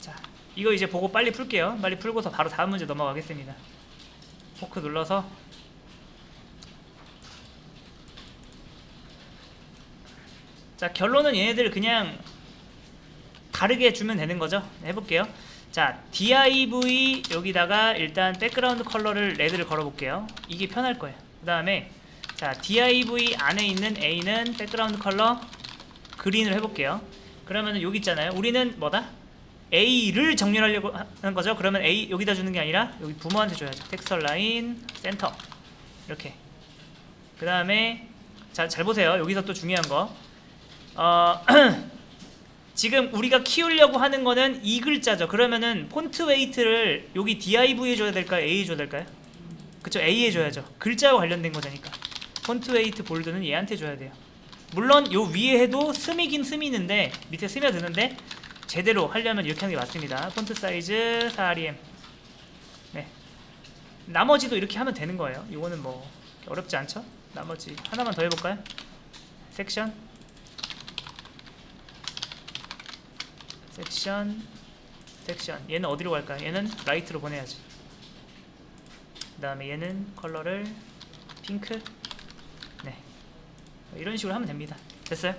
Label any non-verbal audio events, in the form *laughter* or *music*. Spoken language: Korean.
자, 이거 이제 보고 빨리 풀게요. 빨리 풀고서 바로 다음 문제 넘어가겠습니다. 포크 눌러서 자, 결론은 얘네들 그냥 다르게 주면 되는 거죠. 해볼게요. 자, div 여기다가 일단 백그라운드 컬러를 레드를 걸어볼게요. 이게 편할 거예요. 그 다음에 자, div 안에 있는 a는 백그라운드 컬러 그린을 해볼게요. 그러면은 여기 있잖아요. 우리는 뭐다? A를 정렬하려고 하는 거죠. 그러면 a 여기다 주는 게 아니라 여기 부모한테 줘야죠. 텍스처 라인 센터 이렇게. 그 다음에 자, 잘 보세요. 여기서 또 중요한 거. 어, *clears throat* 지금 우리가 키우려고 하는 거는 이 글자죠. 그러면은 폰트 웨이트를 여기 div에 줘야 될까요? a에 줘야 될까요? 그쵸 a에 줘야죠. 글자와 관련된 거잖니까. 폰트 웨이트 볼드는 얘한테 줘야 돼요. 물론 요 위에 해도 스미긴 스미는데 밑에 스며드는데 제대로 하려면 이렇게 하는 게 맞습니다. 폰트 사이즈 4rem. 네. 나머지도 이렇게 하면 되는 거예요. 이거는 뭐 어렵지 않죠? 나머지 하나만 더 해볼까요? 섹션 섹션 섹션 얘는 어디로 갈까요? 얘는 라이트로 보내야지 그 다음에 얘는 컬러를 핑크 네 이런 식으로 하면 됩니다 됐어요?